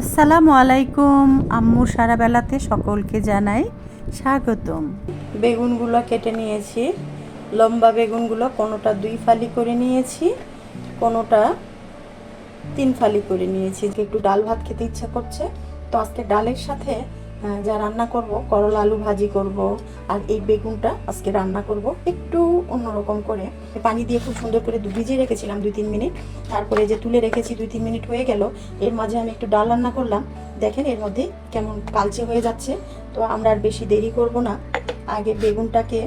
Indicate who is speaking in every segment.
Speaker 1: আসসালামু আলাইকুম। আম্মু সারা বেলাতে সকলকে জানাই স্বাগতম। বেগুনগুলো কেটে নিয়েছি। লম্বা বেগুনগুলো কোনোটা দুই ফালি করে নিয়েছি, কোনোটা তিন ফালি করে নিয়েছি। একটু ডাল ভাত খেতে ইচ্ছা করছে। তো আজকে ডালের সাথে যা রান্না করব, করলা, আলু ভাজি করব আর এই বেগুনটা আজকে রান্না করব একটু অন্যরকম করে। পানি দিয়ে খুব সুন্দর করে ভিজিয়ে রেখেছিলাম দুই তিন মিনিট। তারপরে যে তুলে রেখেছি দুই তিন মিনিট হয়ে গেল। এর মাঝে আমি একটু ডাল রান্না করলাম। দেখেন এর মধ্যে কেমন কালচে হয়ে যাচ্ছে। তো আমরা আর বেশি দেরি করব না। আগে বেগুনটাকে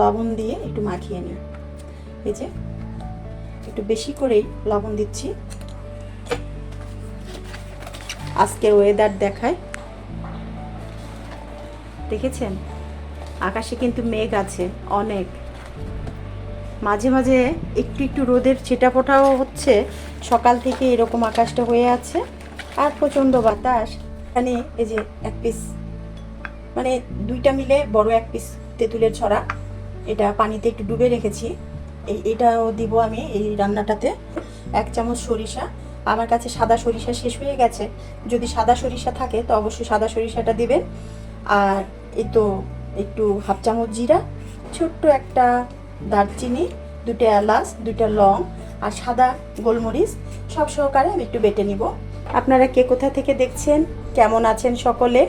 Speaker 1: লবণ দিয়ে একটু মাখিয়ে নিই। এই যে একটু বেশি করেই লবণ দিচ্ছি। আজকের ওয়েদার দেখায় দেখেছেন? আকাশে কিন্তু মেঘ আছে, অনেক। মাঝে মাঝে একটু একটু রোদের ছিটাফোটাও হচ্ছে। সকাল থেকে এরকম আকাশটা হয়ে আছে আর প্রচণ্ড বাতাস। এখানে এই যে এক পিস মানে দুইটা মিলে বড় এক পিস তেঁতুলের ছড়া। এটা পানিতে একটু ডুবে রেখেছি। এই এটাও দিব আমি এই রান্নাটাতে। এক চামচ সরিষা। আমার কাছে সাদা সরিষা শেষ হয়ে গেছে। যদি সাদা সরিষা থাকে তো অবশ্যই সাদা সরিষাটা দিবেন। আর এই তো একটু হাফ চামচ জিরা, ছোট্ট একটা দারচিনি, দুটো এলাচ, দুটো লং আর সাদা গোলমরিচ সব সহকারে আমি একটু বেটে নিব। আপনারা কে কোথা থেকে দেখছেন, কেমন আছেন সকলে?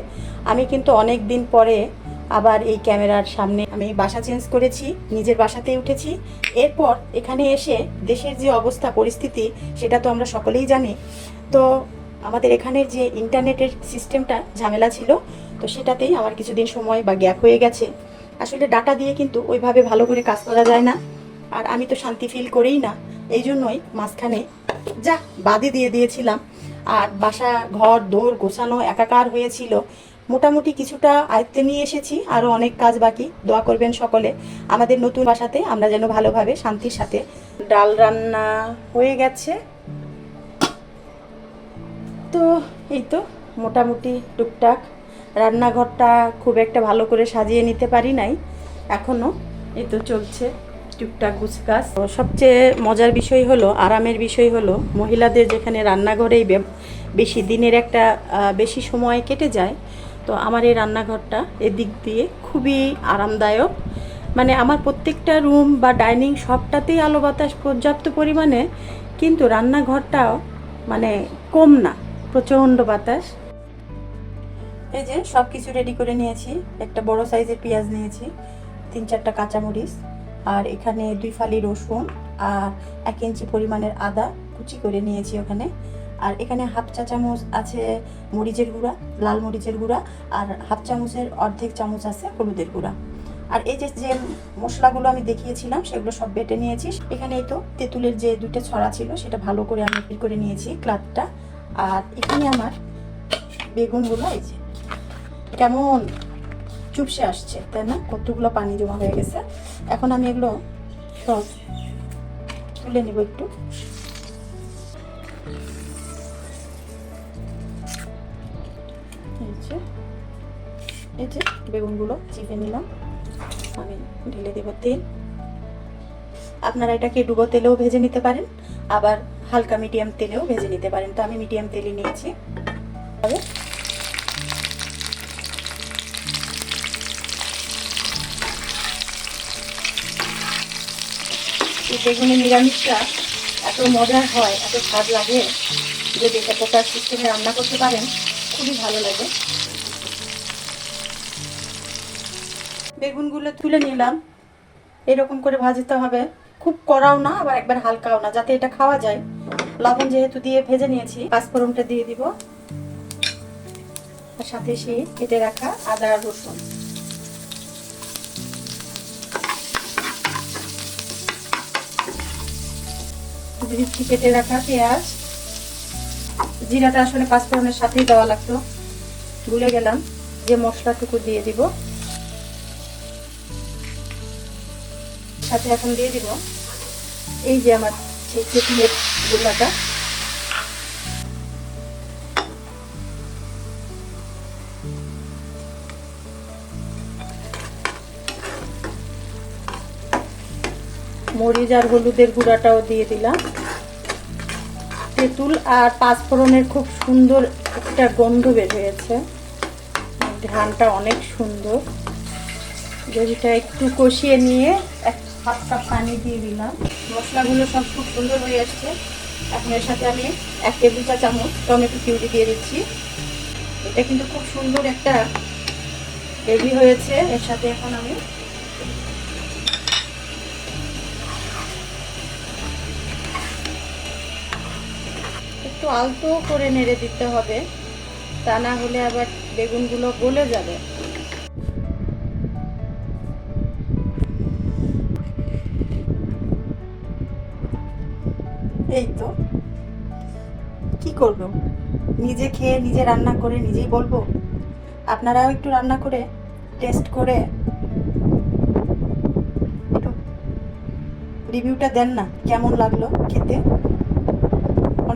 Speaker 1: আমি কিন্তু অনেক দিন পরে আবার এই ক্যামেরার সামনে আমি বাসা চেঞ্জ করেছি, নিজের বাসাতেই উঠেছি। এরপর এখানে এসে দেশের যে অবস্থা, পরিস্থিতি, সেটা তো আমরা সকলেই জানি। তো আমাদের এখানের যে ইন্টারনেটের সিস্টেমটা ঝামেলা ছিল তো সেটাতেই আমার কিছুদিন সময় বা গ্যাপ হয়ে গেছে। আসলে ডাটা দিয়ে কিন্তু ওইভাবে ভালো করে কাজ করা যায় না। আর আমি তো শান্তি ফিল করেই না। এই জন্যই মাঝখানে যা বাদে দিয়ে দিয়েছিলাম। আর বাসা, ঘর দৌড় গোছানো একাকার হয়েছিল। মোটামুটি কিছুটা আয়ত্তে নিয়ে এসেছি। আরও অনেক কাজ বাকি। দোয়া করবেন সকলে। আমাদের নতুন বাসাতে আমরা যেন ভালোভাবে শান্তির সাথে ডাল রান্না হয়ে গেছে। তো এই তো মোটামুটি টুকটাক। রান্নাঘরটা খুব একটা ভালো করে সাজিয়ে নিতে পারি নাই। এখনও এই তো চলছে টুকটাক গুছকাজ তো সবচেয়ে মজার বিষয় হলো, আরামের বিষয় হলো, মহিলাদের যেখানে রান্নাঘরেই বেশি দিনের একটা বেশি সময় কেটে যায়, তো আমার এই রান্নাঘরটা এদিক দিয়ে খুবই আরামদায়ক। মানে আমার প্রত্যেকটা রুম বা ডাইনিং সবটাতেই আলো বাতাস পর্যাপ্ত পরিমাণে, কিন্তু রান্নাঘরটাও মানে কম না, প্রচণ্ড বাতাস। এই যে সব কিছু রেডি করে নিয়েছি। একটা বড় সাইজের পেঁয়াজ নিয়েছি, তিন চারটা কাঁচামরিচ, আর এখানে দুই ফালি রসুন আর এক ইঞ্চি পরিমাণের আদা কুচি করে নিয়েছি ওখানে। আর এখানে হাফ চা চামচ আছে মরিচের গুঁড়া, লাল মরিচের গুঁড়া, আর হাফ চামচের অর্ধেক চামচ আছে হলুদের গুঁড়া। আর এই যে যে মশলাগুলো আমি দেখিয়েছিলাম, সেগুলো সব বেটে নিয়েছি। এখানে এই তো তেঁতুলের যে দুটো ছড়া ছিল, সেটা ভালো করে আমি বের করে নিয়েছি ক্লাবটা আর এখানে আমার বেগুনগুলো এই যে কেমন চুপসে আসছে, তাই না? কতগুলো পানি জমা হয়ে গেছে। এখন আমি এগুলো সব তুলে নিব একটু। এই যে বেগুনগুলো চিপে নিলাম। আমি ঢেলে দেবো তেল। আপনারা এটাকে ডুবো তেলেও ভেজে নিতে পারেন, আবার হালকা মিডিয়াম তেলেও ভেজে নিতে পারেন। তো আমি মিডিয়াম তেলই নিয়েছি। এই বেগুনের নিরামিষটা এত মজার হয়, এত স্বাদ লাগে, যদি এটা প্রকার সিস্টেমে রান্না করতে পারেন, খুবই ভালো লাগে। বেগুনগুলো তুলে নিলাম। এরকম করে ভাজতে হবে। খুব কড়াও না, আবার একবার হালকাও না, যাতে এটা খাওয়া যায়। লবণ যেহেতু দিয়ে ভেজে নিয়েছি, পাঁচফোড়নটা দিয়ে দিব। আর সাথে সেই কেটে রাখা আদা রসুন। দিচ্ছি কেটে রাখা পেঁয়াজ, জিরাটা আসলে পাঁচফোড়নের সাথেই দেওয়া লাগতো। ভুলে গেলাম যে মশলাটুকু দিয়ে দিব। সাথে এখন দিয়ে দিব এই যে আমার সেই তেঁতুলের গুলাটা মরিচ আর হলুদের গুঁড়াটাও দিয়ে দিলাম। তেঁতুল আর পাঁচফোড়নের খুব সুন্দর একটা গন্ধ বের হয়েছে। ধানটা অনেক সুন্দর। গ্রেভিটা একটু কষিয়ে নিয়ে এক হাফ কাপ পানি দিয়ে দিলাম। মশলাগুলো সব খুব সুন্দর হয়ে আসছে। এখন এর সাথে আমি এক টেবিল চা চামচ টমেটো পিউরি দিয়ে দিচ্ছি। এটা কিন্তু খুব সুন্দর একটা গ্রেভি হয়েছে। এর সাথে এখন আমি আলতো করে নেড়ে দিতে হবে, তা না হলে আবার বেগুনগুলো গলে যাবে। এই তো। কি করব? নিজে খেয়ে নিজে রান্না করে নিজেই বলব? আপনারাও একটু রান্না করে, টেস্ট করে একটু রিভিউটা দেন না, কেমন লাগল খেতে?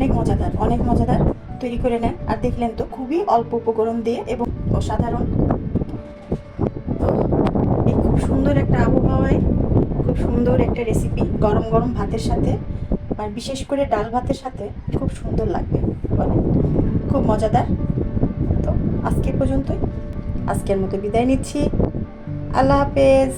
Speaker 1: অনেক মজাদার অনেক মজাদার তৈরি করে নেন। আর দেখলেন তো, খুবই অল্প উপকরণ দিয়ে এবং অসাধারণ। তো এই খুব সুন্দর একটা আবহাওয়ায়, খুব সুন্দর একটা রেসিপি গরম গরম ভাতের সাথে আর বিশেষ করে ডাল ভাতের সাথে খুব সুন্দর লাগবে। খুব মজাদার। তো আজকে পর্যন্তই। আজকের মতো বিদায় নিচ্ছি। আল্লাহ হাফেজ।